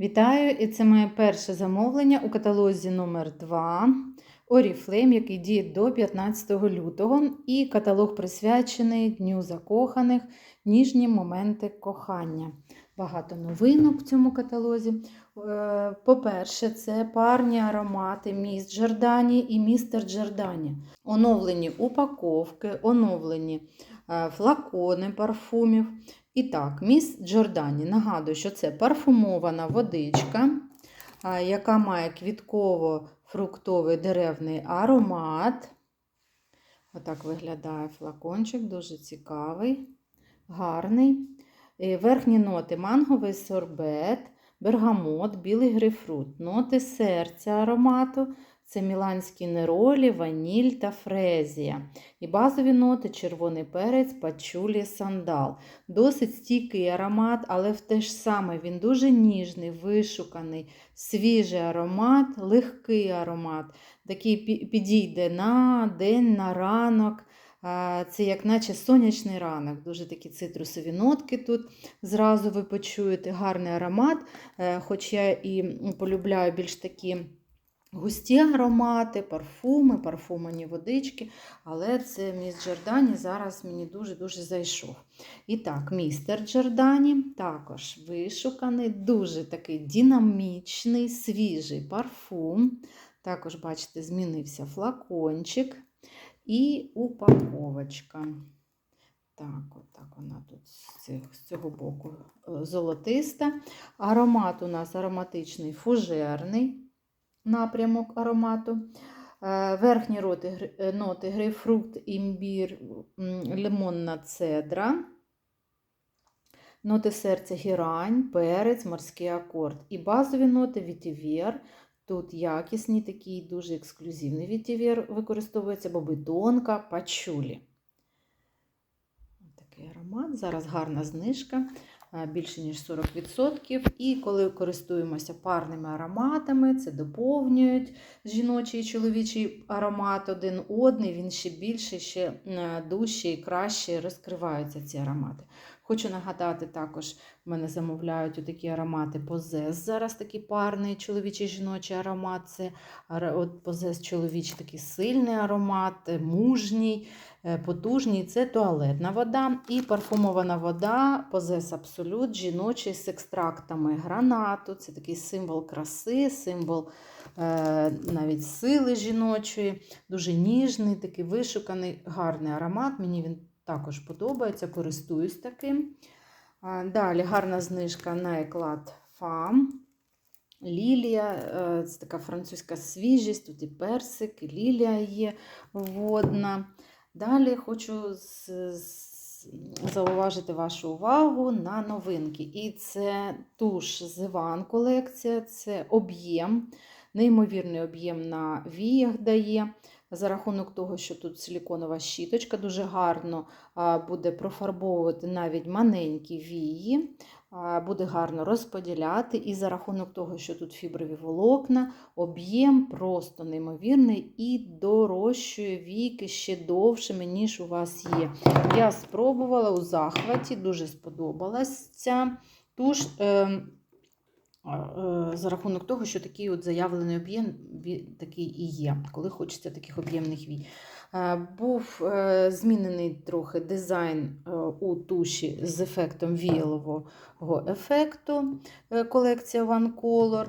Вітаю! І це моє перше замовлення у каталозі номер 2 Oriflame, який діє до 15 лютого. І каталог присвячений Дню закоханих, ніжні моменти кохання. Багато новинок в цьому каталозі. Е, По-перше, це парні аромати Міс Джордані і Містер Джордані. Оновлені упаковки, оновлені флакони парфумів. І так, міс Джордані. Нагадую, що це парфумована водичка, яка має квітково-фруктовий деревний аромат. Отак виглядає флакончик, дуже цікавий, гарний. Верхні ноти манговий сорбет, бергамот, білий грейпфрут, ноти серця аромату. Це міланські неролі, ваніль та фрезія. І базові ноти червоний перець, пачулі, сандал. Досить стійкий аромат, але в те ж саме він дуже ніжний, вишуканий, свіжий аромат, легкий аромат. Такий підійде на день, на ранок. Це як наче сонячний ранок. Дуже такі цитрусові нотки тут зразу ви почуєте гарний аромат. Е, Хоч я і полюбляю більш такі густі аромати, парфуми, парфумані водички, але це міс Джордані зараз мені дуже-дуже зайшов. І так, містер Джордані також вишуканий, дуже такий динамічний, свіжий парфум. Також, бачите, змінився флакончик і упаковочка. Так, от так вона тут з цього боку е, золотиста. Аромат у нас ароматичний фужерний напрямок аромату. Е, Верхні роти, е, ноти грейпфрукт, імбір, лимонна цедра. Ноти серця гірань, перець, морський акорд. І базові ноти вітівєр. Тут якісний, такий дуже ексклюзивний вітівєр використовується, бобитонка, пачулі. Такий аромат. Зараз гарна знижка, більше ніж 40%. І коли користуємося парними ароматами, це доповнюють жіночий і чоловічий аромат один одний, він ще більше, ще е, дужче і краще розкриваються ці аромати. Хочу нагадати також, мене замовляють такі аромати Позес. Зараз такий парний чоловічий жіночий аромат. Це от Позес чоловічий такий сильний аромат, е, мужній, е, потужній. Це туалетна вода і парфумована вода Позес Абсолют, жіночий з екстрактами гранату. Це такий символ краси, символ е, навіть сили жіночої, дуже ніжний, такий вишуканий, гарний аромат. Мені він також подобається, користуюсь таким. Далі гарна знижка на еклад Фам. Лілія, е, це така французька свіжість, тут і персик, і лілія є водна. Далі хочу з- з- зауважити вашу увагу на новинки. І це туш Зиван колекція, це об'єм, неймовірний об'єм на віях дає. За рахунок того, що тут силіконова щіточка дуже гарно буде профарбовувати навіть маленькі вії, буде гарно розподіляти. І за рахунок того, що тут фіброві волокна, об'єм просто неймовірний і дорощує віки ще довшими, ніж у вас є. Я спробувала у захваті, дуже сподобалась ця туш. Е, е, за рахунок того, що такий от заявлений об'єм такий і є, коли хочеться таких об'ємних вій. Е, Був е, змінений трохи дизайн е, у туші з ефектом віялового ефекту колекція One Color.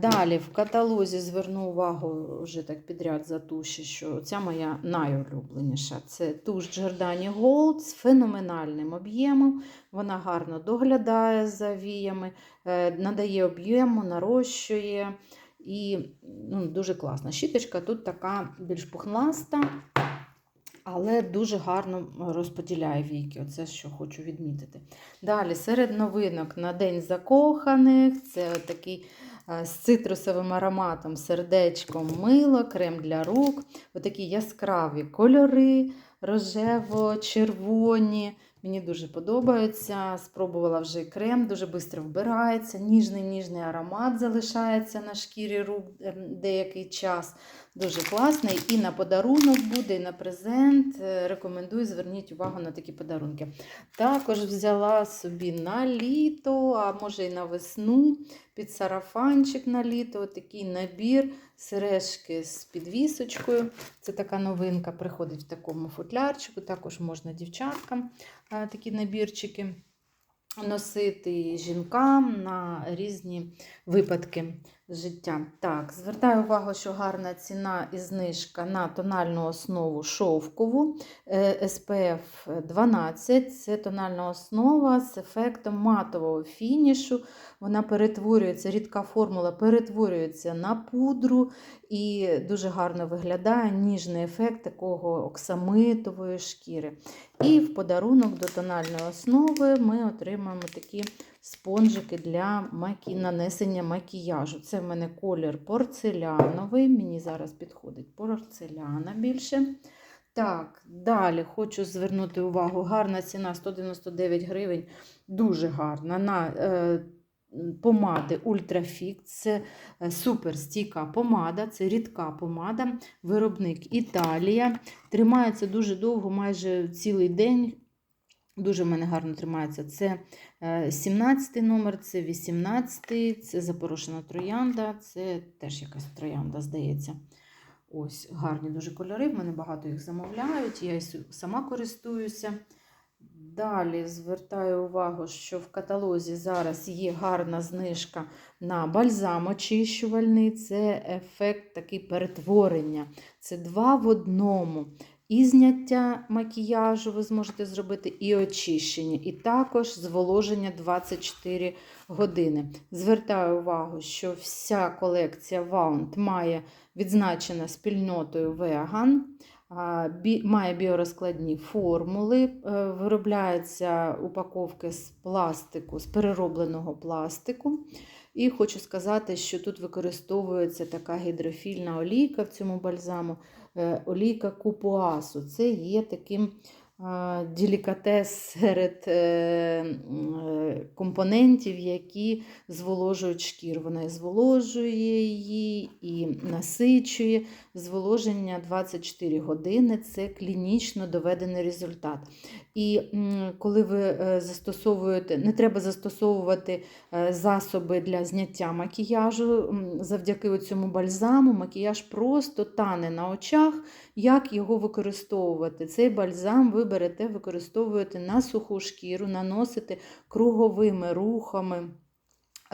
Далі в каталозі зверну увагу вже так підряд за туші, що ця моя найулюбленіша. Це туш Giordani Gold з феноменальним об'ємом. Вона гарно доглядає за віями, надає об'єму, нарощує. І ну, дуже класна. Щіточка тут така більш пухнаста, але дуже гарно розподіляє віки. Оце що хочу відмітити. Далі, серед новинок на День закоханих це такий е, з цитрусовим ароматом, сердечком мило, крем для рук. Отакі яскраві кольори, рожево-червоні, Мені дуже подобається. Спробувала вже крем, дуже швидко вбирається. Ніжний ніжний аромат залишається на шкірі рук ем, деякий час. Дуже класний. І на подарунок буде, і на презент. Е, Рекомендую, зверніть увагу на такі подарунки. Також взяла собі на літо, а може і на весну, під сарафанчик на літо. Такий набір сережки з підвісочкою. Це така новинка, приходить в такому футлярчику. Також можна дівчаткам е, такі набірчики носити жінкам на різні випадки життя. Так, звертаю увагу, що гарна ціна і знижка на тональну основу шовкову е, SPF 12. Це тональна основа з ефектом матового фінішу. Вона перетворюється, рідка формула перетворюється на пудру і дуже гарно виглядає ніжний ефект такого оксамитової шкіри. І в подарунок до тональної основи ми отримаємо такі спонжики для макі... нанесення макіяжу. Це в мене колір порцеляновий, мені зараз підходить порцеляна більше. Так, далі хочу звернути увагу. Гарна ціна 199 гривень, дуже гарна. на е, Помади Ультрафік, це е, суперстійка помада, це рідка помада, виробник Італія. Тримається дуже довго, майже цілий день. Дуже в мене гарно тримається. Це 17 номер, це 18, це запорошена троянда, це теж якась троянда, здається. Ось гарні дуже кольори. В мене багато їх замовляють, я сама користуюся. Далі звертаю увагу, що в каталозі зараз є гарна знижка на бальзам очищувальний. Це ефект такий перетворення. Це два в одному. І зняття макіяжу ви зможете зробити, і очищення, і також зволоження 24 години. Звертаю увагу, що вся колекція Wound має відзначена спільнотою веган, має біорозкладні формули, е, виробляються упаковки з пластику, з переробленого пластику. І хочу сказати, що тут використовується така гідрофільна олійка в цьому бальзаму, е, олійка купуасу. Це є таким делікатес серед е, компонентів, які зволожують шкіру. Вона зволожує її, і насичує. Зволоження 24 години це клінічно доведений результат. І коли ви е, застосовуєте, не треба застосовувати е, засоби для зняття макіяжу, завдяки цьому бальзаму макіяж просто тане на очах, як його використовувати. Цей бальзам ви берете, використовуєте на суху шкіру, наносите круговими рухами.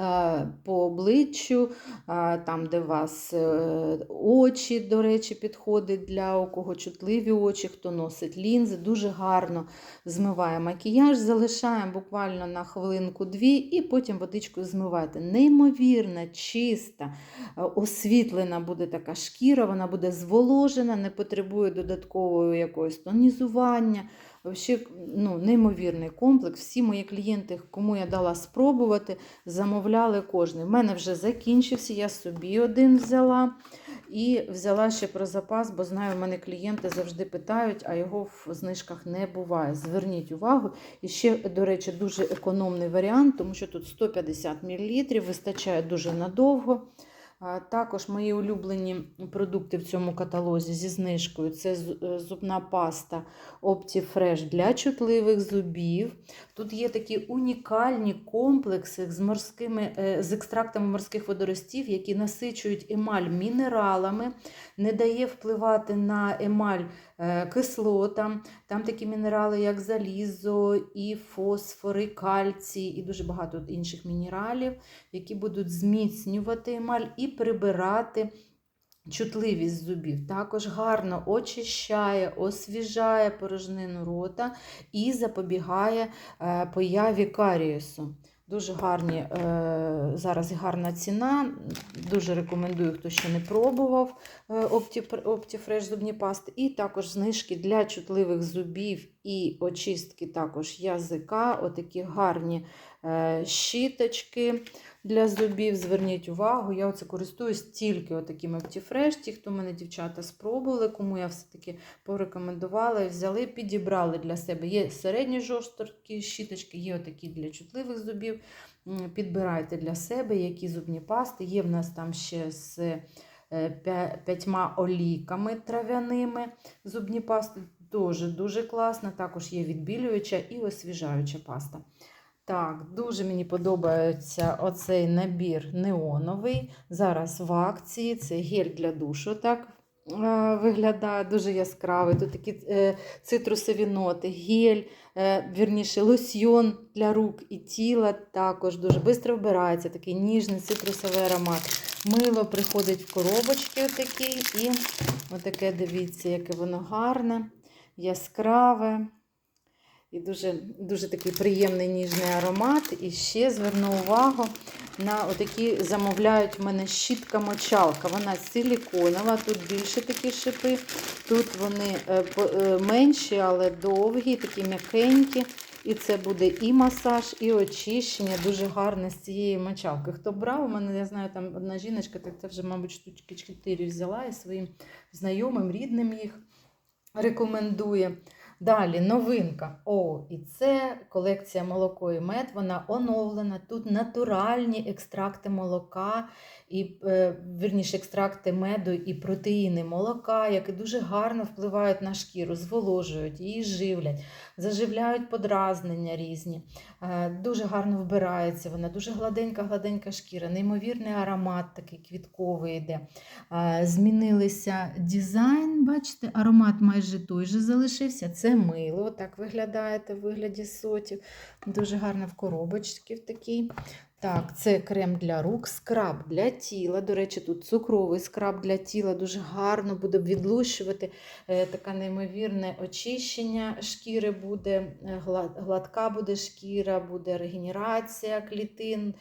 Е, по обличчю, е, там, де у вас е, очі, до речі, підходить для у кого чутливі очі, хто носить лінзи, дуже гарно змиває макіяж, залишаємо буквально на хвилинку-дві, і потім водичкою змиваєте. Неймовірна, чиста, освітлена буде така шкіра, вона буде зволожена, не потребує додаткового якогось тонізування. Взагалі, ну, неймовірний комплекс. Всі мої клієнти, кому я дала спробувати, замовляли кожен. У мене вже закінчився, я собі один взяла. І взяла ще про запас, бо знаю, в мене клієнти завжди питають, а його в знижках не буває. Зверніть увагу. І ще, до речі, дуже економний варіант, тому що тут 150 мл, вистачає дуже надовго. Також мої улюблені продукти в цьому каталозі зі знижкою це е, зубна паста OptiFresh для чутливих зубів. Тут є такі унікальні комплекси з морськими, е, з екстрактами морських водоростів, які насичують емаль мінералами, не дає впливати на емаль Е, кислота, там такі мінерали, як залізо, і фосфор, і кальцій, і дуже багато інших мінералів, які будуть зміцнювати емаль і прибирати. Чутливість зубів також гарно очищає, освіжає порожнину рота і запобігає е, появі карієсу. Дуже гарні, е, зараз гарна ціна. Дуже рекомендую, хто ще не пробував е, OptiFresh зубні пасти. І також знижки для чутливих зубів і очистки також язика, отакі гарні е, щіточки для зубів. Зверніть увагу, я оце користуюсь тільки отакими Optifresh. Ті, хто мене дівчата спробували, кому я все-таки порекомендувала взяли, підібрали для себе. Є середні жорсткі щіточки, є отакі для чутливих зубів. Підбирайте для себе, які зубні пасти. Є в нас там ще з е, п'ятьма олійками трав'яними зубні пасти. Дуже дуже класна. Також є відбілююча і освіжаюча паста. Так, дуже мені подобається оцей набір неоновий. Зараз в акції. Це гель для душу. Так е, виглядає дуже яскравий. Тут такі е, цитрусові ноти, гель, е, вірніше, лосьйон для рук і тіла. Також дуже швидко вбирається. Такий ніжний цитрусовий аромат. Мило приходить в коробочки отакі. І отаке, дивіться, яке воно гарне, яскраве. І дуже, дуже такий приємний ніжний аромат. І ще зверну увагу на отакі замовляють в мене щітка-мочалка. Вона силіконова, тут більше такі шипи. Тут вони е, е, менші, але довгі, такі м'якенькі. І це буде і масаж, і очищення. Дуже гарне з цієї мочалки. Хто брав, у мене, я знаю, там одна жіночка, так це вже, мабуть, штучки 4 взяла і своїм знайомим, рідним їх рекомендує. Далі новинка. О, і це колекція молоко і мед. Вона оновлена. Тут натуральні екстракти молока, і е, вірніше екстракти меду і протеїни молока, які дуже гарно впливають на шкіру, зволожують, її живлять, заживляють подразнення різні. Е, дуже гарно вбирається. Вона дуже гладенька, гладенька шкіра, неймовірний аромат такий квітковий йде. Е, Змінилися дизайн, бачите, аромат майже той же залишився. Це мило, так виглядає в вигляді сотів. Дуже гарно в коробочці в такій. Так, це крем для рук, скраб для тіла. До речі, тут цукровий скраб для тіла дуже гарно буде відлущувати. Е, таке неймовірне очищення шкіри буде, е, гладка буде шкіра, буде регенерація клітин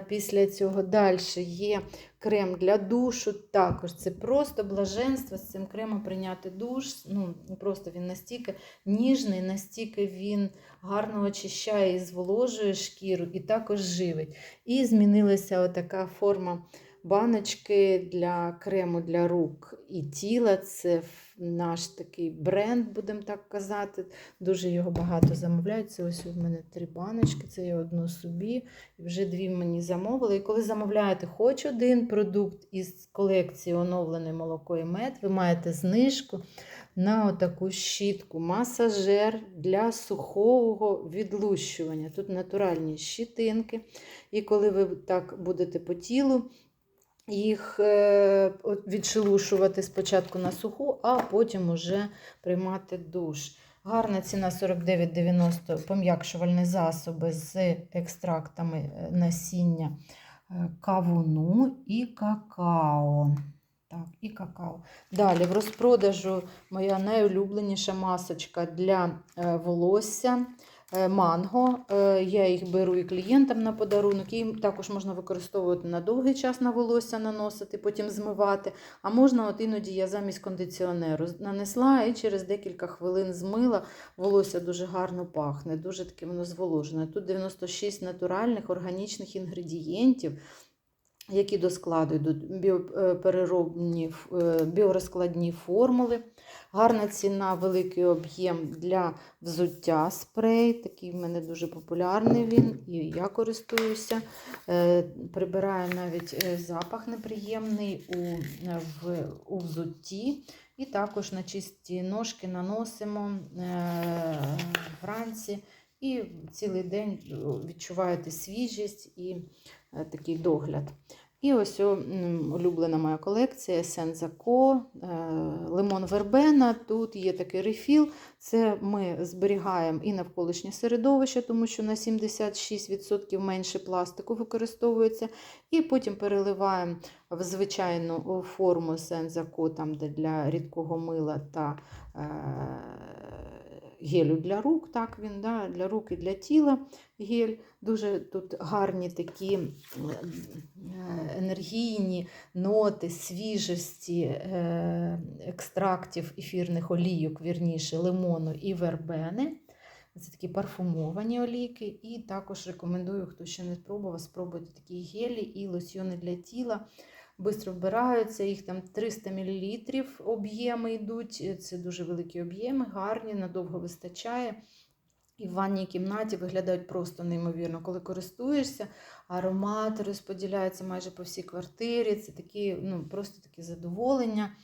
після цього. Далі є крем для душу. Також це просто блаженство з цим кремом прийняти душ. Ну, просто він настільки ніжний, настільки він гарно очищає і зволожує шкіру, і також живить. І змінилася отака форма баночки для крему для рук і тіла. Це наш такий бренд, будемо так казати. Дуже його багато замовляють. Це ось у мене три баночки, це я одну собі, вже дві мені замовили. І коли замовляєте хоч один продукт із колекції оновлене молоко і мед, ви маєте знижку на отаку щітку, масажер для сухого відлущування. Тут натуральні щітинки. І коли ви так будете по тілу, їх е, відшелушувати спочатку на суху, а потім уже приймати душ. Гарна ціна 49,90 пом'якшувальні засоби з екстрактами е, насіння е, кавуну і какао. Так, і какао. Далі в розпродажу моя найулюбленіша масочка для волосся. Е, Манго. Е, Я їх беру і клієнтам на подарунок. Їм також можна використовувати на довгий час на волосся наносити, потім змивати. А можна, от іноді я замість кондиціонеру нанесла і через декілька хвилин змила. Волосся дуже гарно пахне, дуже таке воно зволожене. Тут 96 натуральних органічних інгредієнтів які до складу йдуть біопереробні е, біорозкладні формули. Гарна ціна, великий об'єм для взуття спрей. Такий в мене дуже популярний він, і я користуюся. Е, Прибирає навіть е, запах неприємний у, е, в, у взутті. І також на чисті ножки наносимо е, вранці. І цілий день відчуваєте свіжість і е, такий догляд. І ось улюблена моя колекція Сензако, лимон вербена. Тут є такий рефіл. Це ми зберігаємо і навколишнє середовище, тому що на 76% менше пластику використовується. І потім переливаємо в звичайну форму Сензако, там де для рідкого мила та е, гелю для рук, так він, да, для рук і для тіла гель. Дуже тут гарні такі е, енергійні ноти, свіжості е, екстрактів ефірних олійок, вірніше, лимону і вербени. Це такі парфумовані олійки. І також рекомендую, хто ще не спробував, спробуйте такі гелі і лосьйони для тіла. Бистро вбираються, їх там 300 мл об'єми йдуть. Це дуже великі об'єми, гарні, надовго вистачає. І в ванній кімнаті виглядають просто неймовірно. Коли користуєшся, аромати розподіляються майже по всій квартирі. Це такі, ну, просто таке задоволення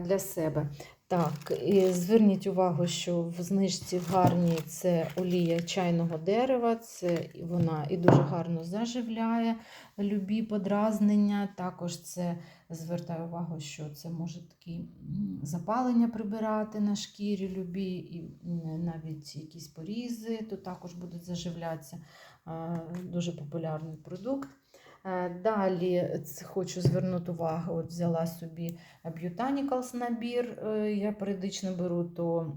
для себе. Так, і зверніть увагу, що в знижці гарній це олія чайного дерева, це вона і дуже гарно заживляє любі подразнення. Також це звертаю увагу, що це може такі запалення прибирати на шкірі любі, і навіть якісь порізи, то також будуть заживлятися. Дуже популярний продукт. Е, Далі хочу звернути увагу, от взяла собі Botanicals набір. е, Я періодично беру то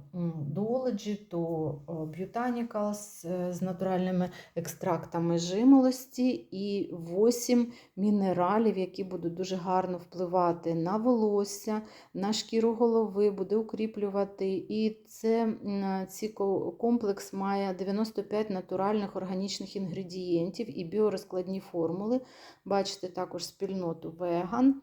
Duology, то Botanicals е, з натуральними екстрактами жимолості і 8 мінералів, які будуть дуже гарно впливати на волосся, на шкіру голови, буде укріплювати. І це ці комплекс має 95 натуральних органічних інгредієнтів і біорозкладні формули. Бачите також спільноту веган.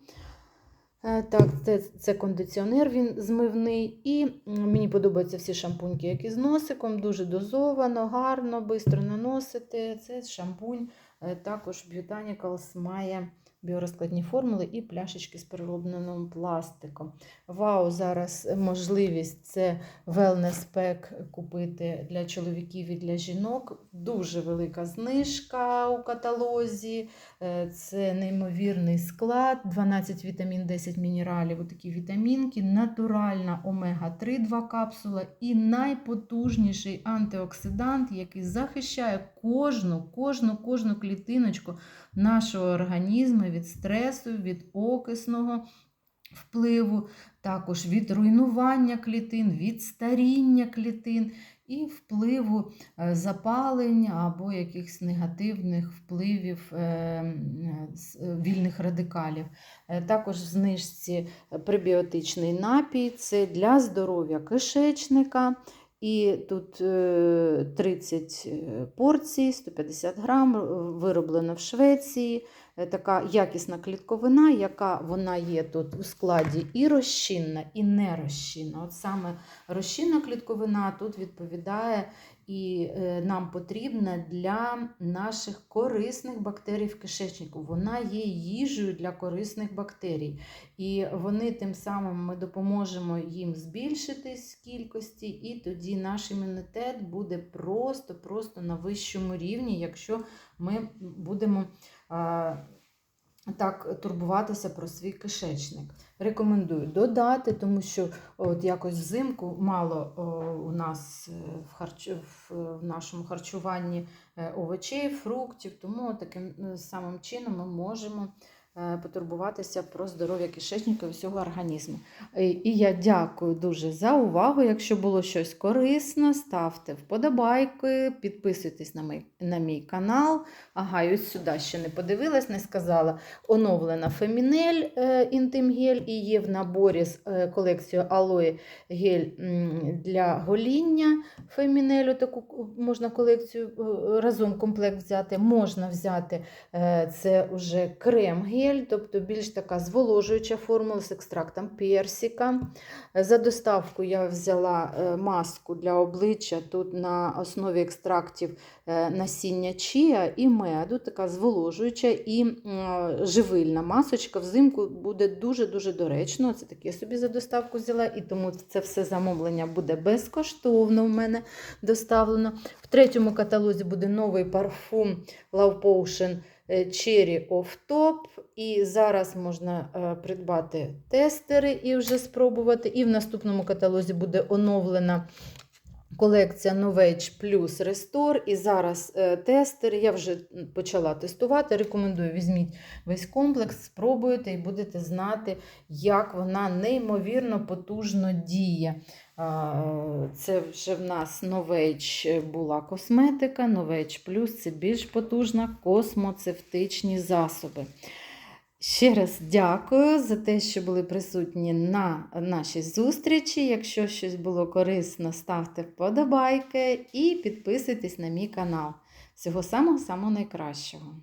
Е, Так, це, це кондиціонер, він змивний. І мені подобаються всі шампуньки, які з носиком, дуже дозовано, гарно, швидко наносити. Це шампунь. Е, Також Botanicals має біорозкладні формули і пляшечки з переробленим пластиком. Вау, зараз можливість це wellness pack купити для чоловіків і для жінок. Дуже велика знижка у каталозі. Е, Це неймовірний склад, 12 вітамін, 10 мінералів, отакі вітамінки, натуральна омега-3 2 капсула і найпотужніший антиоксидант, який захищає кожну, кожну, кожну клітиночку нашого організму від стресу, від окисного впливу, також від руйнування клітин, від старіння клітин і впливу е, запалень або якихось негативних впливів е, е, вільних радикалів. Також в знижці пребіотичний напій це для здоров'я кишечника. І тут е, 30 порцій, 150 грам, вироблена в Швеції. Е, Така якісна клітковина, яка вона є тут у складі і розчинна, і нерозчинна. От саме розчинна клітковина тут відповідає і е, нам потрібна для наших корисних бактерій в кишечнику. Вона є їжею для корисних бактерій. І вони тим самим ми допоможемо їм збільшитись в кількості, і тоді наш імунітет буде просто-просто на вищому рівні, якщо ми будемо так турбуватися про свій кишечник. Рекомендую додати, тому що от якось взимку мало у нас е, в, харч... в, нашому харчуванні е, овочей, фруктів, тому таким е, самим чином ми можемо потурбуватися про здоров'я кишечника і всього організму. І я дякую дуже за увагу. Якщо було щось корисно, ставте вподобайки, підписуйтесь на мій, на мій канал. Ага, і ось сюди ще не подивилась, не сказала. Оновлена Фемінель е, інтим гель і є в наборі з е, колекцією алої гель для гоління. Фемінелю таку можна колекцію е, разом комплект взяти. Можна взяти е, це вже крем-гель, тобто більш така зволожуюча формула з екстрактом персика. Е, За доставку я взяла е, маску для обличчя тут на основі екстрактів е, насіння чія і меду, така зволожуюча і живильна масочка. Взимку буде дуже-дуже доречно. Це таке собі за доставку взяла, і тому це все замовлення буде безкоштовно в мене доставлено. В третьому каталозі буде новий парфум Love Potion е, Cherry Off Top. І зараз можна е, придбати тестери і вже спробувати. І в наступному каталозі буде оновлена Колекція Novage Plus Restore. І зараз е, тестер. Я вже почала тестувати. Рекомендую, візьміть весь комплекс, спробуйте і будете знати, як вона неймовірно потужно діє. Це вже в нас Novage була косметика, Novage Plus це більш потужна космоцевтичні засоби. Ще раз дякую за те, що були присутні на нашій зустрічі. Якщо щось було корисно, ставте вподобайки і підписуйтесь на мій канал. Всього самого самого найкращого!